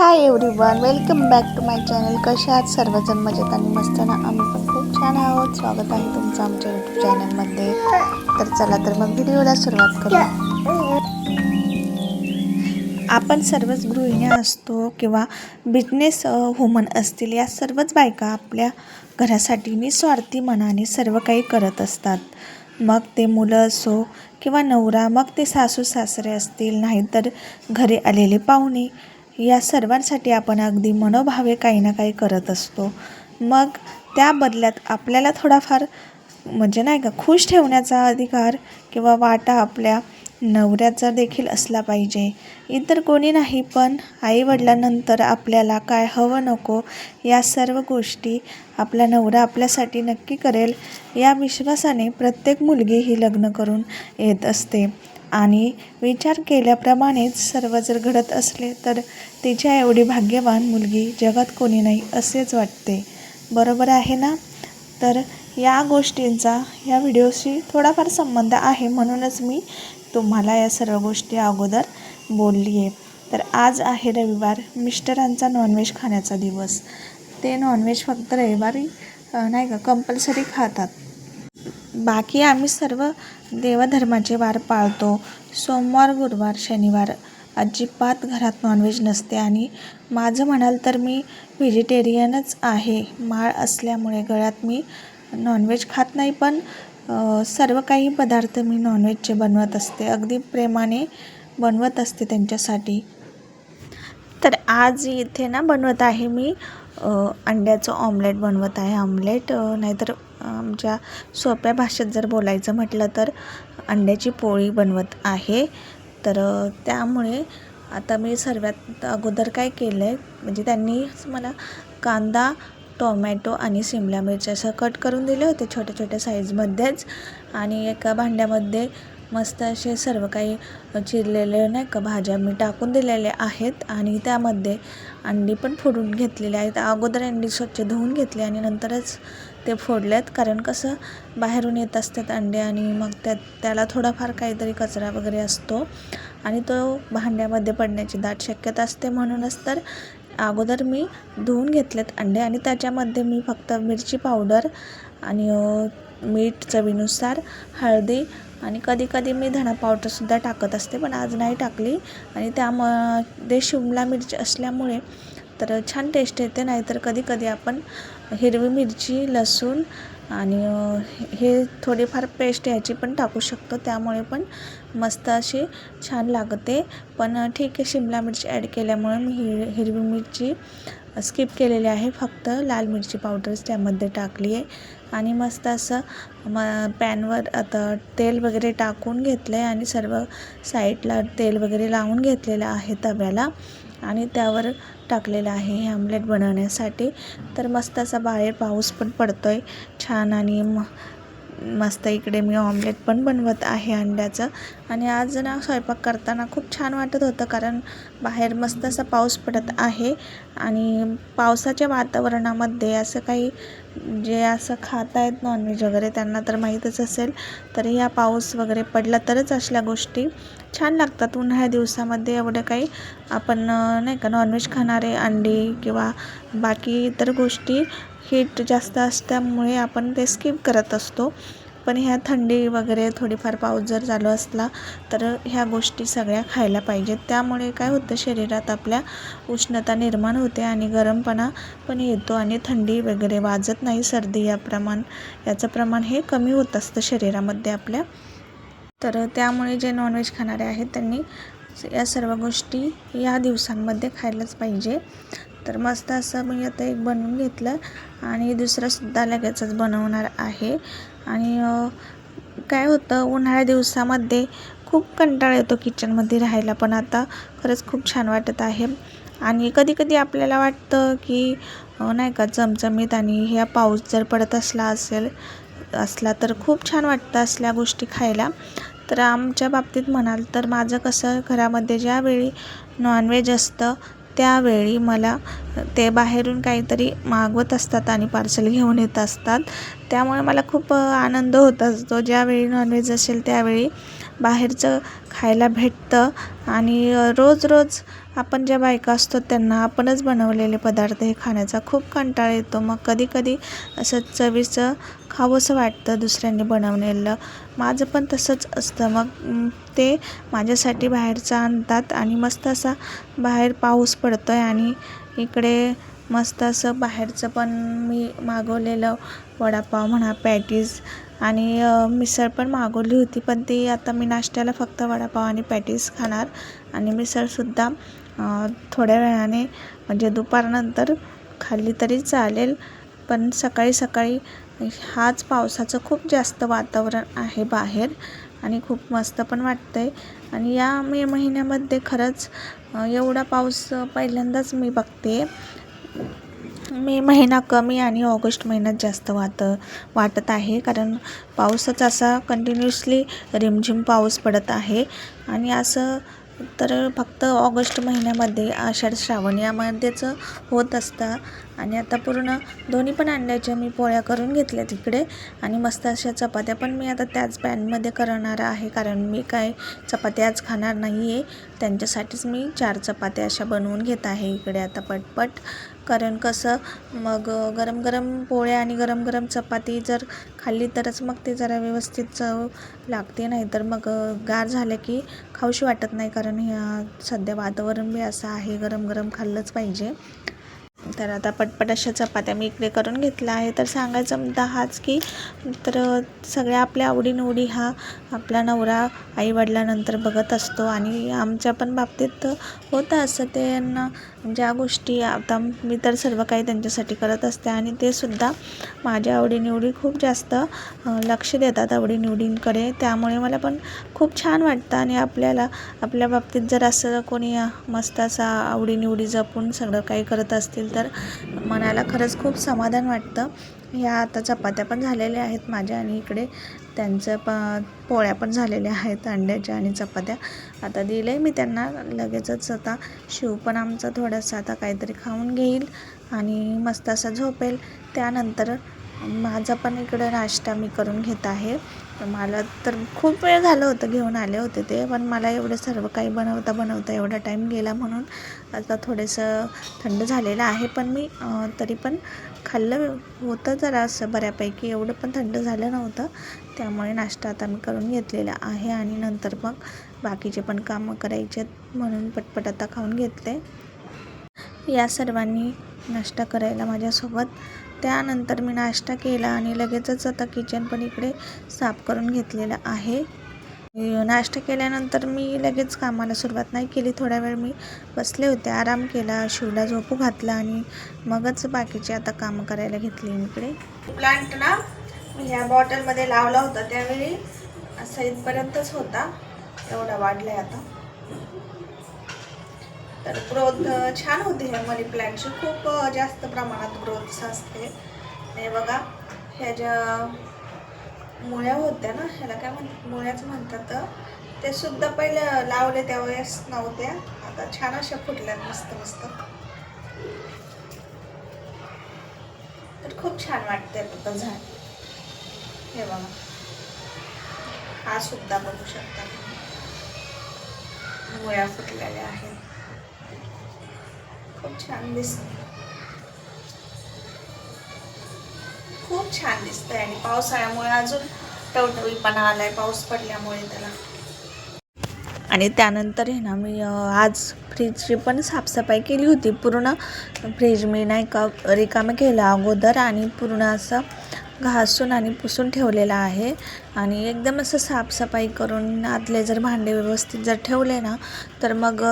Hi everyone welcome back to my channel कशा आहात? सर्वजण मजेत आणि मस्त ना? आम्ही पण खूप छान आहोत. स्वागत आहे तुमचं आमच्या यूट्यूब चॅनलमध्ये तर चला तर मग व्हिडिओला सुरुवात करू आपण सर्वच गृहिणी असतो किंवा बिझनेस वुमन असतील या सर्वच बायका आपल्या घरासाठी निस्वार्थी मनाने सर्व काही करत असतात. मग ते मुलं असो किंवा नवरा मग ते सासू सासरे असतील नाहीतर घरी आलेले पाहुणे या सर्वांसाठी आपण अगदी मनोभावे काही ना काही करत असतो. मग त्या बदल्यात आपल्याला थोडाफार म्हणजे नाही का खुश ठेवण्याचा अधिकार किंवा वाटा आपल्या नवऱ्याचा देखील असला पाहिजे. इतर कोणी नाही पण आईवडिलांनंतर आपल्याला काय हवं नको या सर्व गोष्टी आपला नवरा आपल्यासाठी नक्की करेल या विश्वासाने प्रत्येक मुलगी ही लग्न करून येत असते. आणि विचार केल्याप्रमाणेच सर्व जर घडत असले तर तिच्या एवढी भाग्यवान मुलगी जगात कोणी नाही असेच वाटते. बरोबर आहे ना? तर या गोष्टींचा या व्हिडिओशी थोडाफार संबंध आहे म्हणूनच मी तुम्हाला या सर्व गोष्टी अगोदर बोलली आहे तर आज आहे रविवार मिस्टरांचा नॉनव्हेज खाण्याचा दिवस. ते नॉनव्हेज फक्त रविवारी नाही का कंपल्सरी खातात. बाकी आम्ही सर्व देवधर्माचे वार पाळतो. सोमवार गुरुवार शनिवार. अजिबात घरात नॉनव्हेज नसते आणि माझं म्हणाल तर मी व्हेजिटेरियनच आहे. माळ असल्यामुळे गळ्यात मी नॉनव्हेज खात नाही पण सर्व काही पदार्थ मी नॉनव्हेजचे बनवत असते. अगदी प्रेमाने बनवत असते त्यांच्यासाठी. तर आज इथे ना बनवत आहे मी अंड्याचं ऑमलेट बनवत आहे. ऑमलेट नाहीतर आमच्या सोप्या भाषेत जर बोलायचं म्हटलं तर अंड्याची पोळी बनवत आहे. तर त्यामुळे आता मी सर्वात अगोदर काय केलं आहे म्हणजे त्यांनी मला कांदा टोमॅटो आणि शिमला मिरची असं कट करून दिले होते छोट्या छोट्या साईजमध्येच आणि एका भांड्यामध्ये मस्त असे सर्व काही चिरलेले नाही का भाज्या मी टाकून दिलेल्या आहेत. आणि त्यामध्ये अंडी पण फोडून घेतलेली आहेत. अगोदर अंडी स्वच्छ धुवून घेतली आणि नंतरच ते फोडलेत. कारण कसं बाहेरून येत असतात अंडे आणि मग त्यात त्याला थोडाफार काहीतरी कचरा वगैरे असतो आणि तो भांड्यामध्ये पडण्याची दाट शक्यता असते. म्हणूनच तर अगोदर मी धुवून घेतलेत अंडे आणि त्याच्यामध्ये मी फक्त मिरची पावडर आणि मीठ चवीनुसार हळदी आणि कधी कधी मी धणा पावडरसुद्धा टाकत असते. पण आज नाही टाकली आणि त्यामध्ये शिमला मिरची असल्यामुळे तर छान टेस्ट येते नाहीतर कधी कधी आपण हिरवी मिरची लसूण आणि हे थोडीफार पेस्ट ह्याची पण टाकू शकतो. त्यामुळे पण मस्त अशी छान लागते. पण ठीक आहे शिमला मिरची ॲड केल्यामुळे मी हि हिरवी मिरची स्किप केलेली आहे. फक्त लाल मिरची पावडरच त्यामध्ये टाकली आहे. आणि मस्त असं म पॅनवर आता तेल वगैरे टाकून घेतलं आहे आणि सर्व साईडला तेल वगैरे लावून घेतलेलं आहे तव्याला. आणि त्यावर टाकलेलं आहे हे आमलेट बनवण्यासाठी. तर मस्त असा बाहेर पाऊस पण पडतो आहे छान आणि म मस्त इकडे मी ऑमलेट पण बनवत आहे अंड्याचं. आणि आज ना स्वयंपाक करताना खूप छान वाटत होतं कारण बाहेर मस्त असा पाऊस पडत आहे. आणि पावसाच्या वातावरणामध्ये असं काही जे असं खात आहेत नॉनव्हेज वगैरे त्यांना तर माहीतच असेल तर ह्या पाऊस वगैरे पडला तरच असल्या गोष्टी छान लागतात. उन्हाळ्या दिवसामध्ये एवढं काही आपण नाही का नॉनव्हेज खाणारे अंडी किंवा बाकी इतर गोष्टी हीट जास्त असल्यामुळे आपण ते स्किप करत असतो. पण ह्या थंडी वगैरे थोडीफार पाऊस जर चालू असला तर ह्या गोष्टी सगळ्या खायला पाहिजेत. त्यामुळे काय होतं शरीरात आपल्या उष्णता निर्माण होते आणि गरमपणा पण येतो आणि थंडी वगैरे वाजत नाही सर्दी या प्रमाण याचं प्रमाण हे कमी होत असतं शरीरामध्ये आपल्या. तर त्यामुळे जे नॉनव्हेज खाणारे आहेत त्यांनी या सर्व गोष्टी या दिवसांमध्ये खायलाच पाहिजे. तर मस्त असं मी आता एक बनवून घेतलं आणि दुसरंसुद्धा लगेचच बनवणार आहे. आणि काय होतं उन्हाळ्या दिवसामध्ये खूप कंटाळा येतो किचनमध्ये राहायला पण आता खरंच खूप छान वाटत आहे. आणि कधी कधी आपल्याला वाटतं की नाही का चमचमीत आणि ह्या पाऊस जर पडत असला असेल असला तर खूप छान वाटतं असल्या गोष्टी खायला. तर आमच्या बाबतीत म्हणाल तर माझं कसं घरामध्ये ज्यावेळी नॉनव्हेज असतं त्यावेळी मला ते बाहेरून काहीतरी मागवत असतात आणि पार्सल घेऊन येत असतात. त्यामुळे मला खूप आनंद होत असतो. ज्यावेळी नॉनव्हेज असेल त्यावेळी बाहेरचं खायला भेटतं. आणि रोज रोज आपण ज्या बायका असतो त्यांना आपणच बनवलेले पदार्थ हे खाण्याचा खूप कंटाळा येतो. मग कधी कधी असं चवीचं खावंसं वाटतं दुसऱ्यांनी बनवलेलं. माझं पण तसंच असतं. मग ते माझ्यासाठी बाहेरचं आणतात आणि मस्त असा बाहेर पाऊस पडतो आहे आणि इकडे मस्त असं बाहेरचं पण मी मागवलेलं वडापाव म्हणा पॅटीज आणि मिसळ पण मागवली होती. पण ती आता मी नाश्त्याला फक्त वडापाव आणि पॅटीज खाणार आणि मिसळसुद्धा थोड्या वेळाने म्हणजे दुपारनंतर खाल्ली तरी चालेल. पण सकाळी सकाळी हाच पावसाचं खूप जास्त वातावरण आहे बाहेर आणि खूप मस्त पण वाटतं आहे आणि या मे महिन्यामध्ये खरंच एवढा पाऊस पहिल्यांदाच मी बघते. मे महिना कमी आणि ऑगस्ट महिन्यात जास्त वात वाटत आहे. कारण पाऊसच असा कंटिन्युअसली रिमझिम पाऊस पडत आहे. आणि असं तर फक्त ऑगस्ट महिन्यामध्ये आषाढ श्रावण यामध्येच होत असतं. आणि आता पूर्ण दोन्ही पण अंड्याच्या मी पोळ्या करून घेतल्या तिकडे. आणि मस्त अशा चपात्या पण मी आता त्याच पॅनमध्ये करणार आहे कारण मी काय चपात्या आज खाणार नाही आहे त्यांच्यासाठीच मी चार चपात्या अशा बनवून घेत आहे इकडे आता पटपट. कारण कसं मग गरम गरम पोळ्या आणि गरम गरम चपाती जर खाल्ली तरच मग ते जरा व्यवस्थित चव लागते नाही तर मग गार झालं की खाऊशी वाटत नाही कारण ह्या सध्या वातावरण बी असं आहे गरम गरम खाल्लंच पाहिजे. तर आता पटपट अशा चपात्या मी इकडे करून घेतला आहे तर सांगायचा मुद्दा हाच की तर सगळ्या आपल्या आवडीनिवडी हा आपला नवरा आईवडिलानंतर बघत असतो आणि आमच्या पण बाबतीत होतं असं. ते ना ज्या गोष्टी आता मी तर सर्व काही त्यांच्यासाठी करत असते आणि ते सुद्धा माझ्या आवडीनिवडी खूप जास्त लक्ष देतात आवडीनिवडींकडे. त्यामुळे मला पण खूप छान वाटतं आणि आपल्याला आपल्या बाबतीत जर असं कोणी मस्त असा आवडीनिवडी जपून सगळं काही करत असतील तर तर मनाला खरंच खूप समाधान वाटतं. ह्या आता चपात्या पण झालेल्या आहेत माझ्या आणि इकडे त्यांचं प पोळ्या पण झालेल्या आहेत अंड्याच्या आणि चपात्या. आता दिले मी त्यांना लगेचच आता शिव पण आमचा थोडासा आता काहीतरी खाऊन घेईल आणि मस्त असा झोपेल. त्यानंतर माझा पण इकडं नाश्ता मी करून घेत आहे. मला तर खूप वेळ झालं होतं घेऊन आले होते ते पण मला एवढं सर्व काही बनवता बनवता एवढा टाईम गेला म्हणून आता थोडंसं थंड झालेलं आहे. पण मी तरी पण खाल्लं होतं जरा असं बऱ्यापैकी एवढं पण थंड झालं नव्हतं. त्यामुळे नाश्ता आता मी करून घेतलेला आहे आणि नंतर मग बाकीचे पण कामं करायचे आहेत म्हणून पटपट आता खाऊन घेतले. या सर्वांनी नाश्ता करायला माझ्यासोबत त्यानंतर मी नाश्ता केला आणि लगेचच आता किचन पण इकडे साफ करून घेतलेलं आहे. नाश्ता केल्यानंतर मी लगेच कामाला सुरुवात नाही केली. थोडा वेळ मी बसले होते आराम केला शिवला झोपू घातला आणि मगच बाकीचे आता कामं करायला घेतली मी इकडे. प्लांट ना ह्या बॉटलमध्ये लावला होता त्यावेळी असा इथपर्यंतच होता. एवढा वाढलाय आता. तर ग्रोथ छान होते ह्या मनी प्लॅन्टची खूप जास्त प्रमाणात ग्रोथ असते. हे बघा ह्या ज्या मुळ्या होत्या ना ह्याला काय म्हण मुळ्याच म्हणतात ते सुद्धा पहिले लावले त्यावेळेस नव्हत्या. आता छान अशा फुटल्या मस्त मस्त. तर खूप छान वाटते आता झाड. हे बघा. हा सुद्धा बघू शकता तुम्ही. मुळ्या फुटलेल्या आहेत. खूप छान दिसत. खूप छान दिसतंय आणि पावसाळ्यामुळे अजून टवटवीपणा आलाय पाऊस पडल्यामुळे त्याला. आणि त्यानंतर आहे ना मी आज फ्रीजची पण साफसफाई केली होती. पूर्ण फ्रीज मी नाही का रिकामं केलं अगोदर आणि पूर्ण असं घासून आणि पुसून ठेवलेलं आहे. आणि एकदम असं साफसफाई करून आतले जर भांडे व्यवस्थित जर ठेवले ना तर मग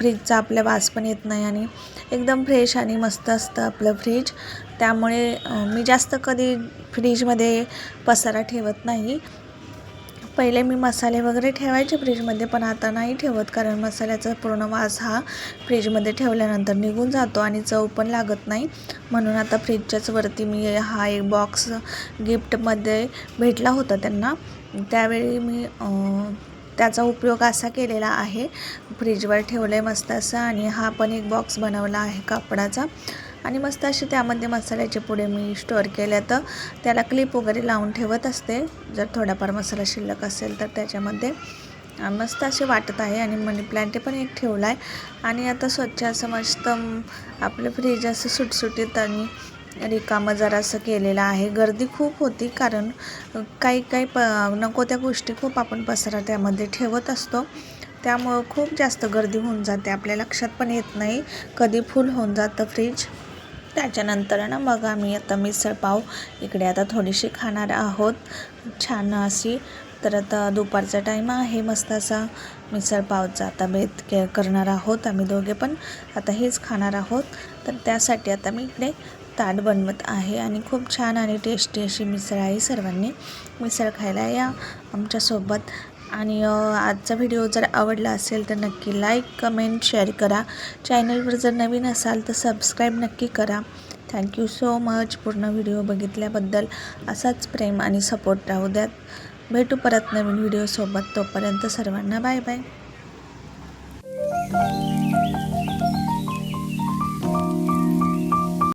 फ्रीजचा आपल्या वास पण येत नाही आणि एकदम फ्रेश आणि मस्त असतं आपलं फ्रीज त्यामुळे मी जास्त कधी फ्रीजमध्ये पसारा ठेवत नाही. पहिले मी मसाले वगैरे ठेवायचे फ्रीजमध्ये पण आता नाही ठेवत कारण मसाल्याचा पूर्ण वास हा फ्रीजमध्ये ठेवल्यानंतर निघून जातो आणि चव पण लागत नाही. म्हणून आता फ्रीजच्याच वरती मी हा एक बॉक्स गिफ्टमध्ये भेटला होता त्यांना. त्यावेळी मी त्याचा उपयोग असा केलेला आहे. फ्रीजवर ठेवलं आहे मस्त असं आणि हा पण एक बॉक्स बनवला आहे कापडाचा. आणि मस्त असे त्यामध्ये मसाल्याचे पुढे मी स्टोअर केल्या तर त्याला क्लिप वगैरे लावून ठेवत असते. जर थोडाफार मसाला शिल्लक असेल तर त्याच्यामध्ये. मस्त असे वाटत आहे आणि मनी प्लांट पण एक ठेवला आहे आणि आता स्वच्छ असं मस्त आपलं फ्रीज असं सुटसुटीत आणि रिकामं जरा असं केलेलं आहे. गर्दी खूप होती कारण काही काही प नको त्या गोष्टी खूप आपण पसरा त्यामध्ये ठेवत असतो. त्यामुळं खूप जास्त गर्दी होऊन जाते. आपल्या लक्षात पण येत नाही. कधी फुल होऊन जातं फ्रीज. त्याच्यानंतर ना मग आम्ही आता मिसळपाव इकडे आता थोडीशी खाणार आहोत. छान अशी. तर आता दुपारचा टाईम आहे. मस्त असा मिसळपावचा आता बेत के करणार आहोत आम्ही दोघे पण. आता हेच खाणार आहोत. तर त्यासाठी आता मी इकडे ताट बनवत आहे आणि खूप छान आणि टेस्टी अशी मिसळ आहे सर्वांनी. मिसळ खायला या आमच्यासोबत आणि आजचा व्हिडिओ जर आवडला असेल तर नक्की लाईक कमेंट शेअर करा. चॅनलवर जर नवीन असाल तर सबस्क्राईब नक्की करा. थँक्यू सो मच पूर्ण व्हिडिओ बघितल्याबद्दल असाच प्रेम आणि सपोर्ट राहू द्यात. भेटू परत नवीन व्हिडिओसोबत तोपर्यंत सर्वांना बाय बाय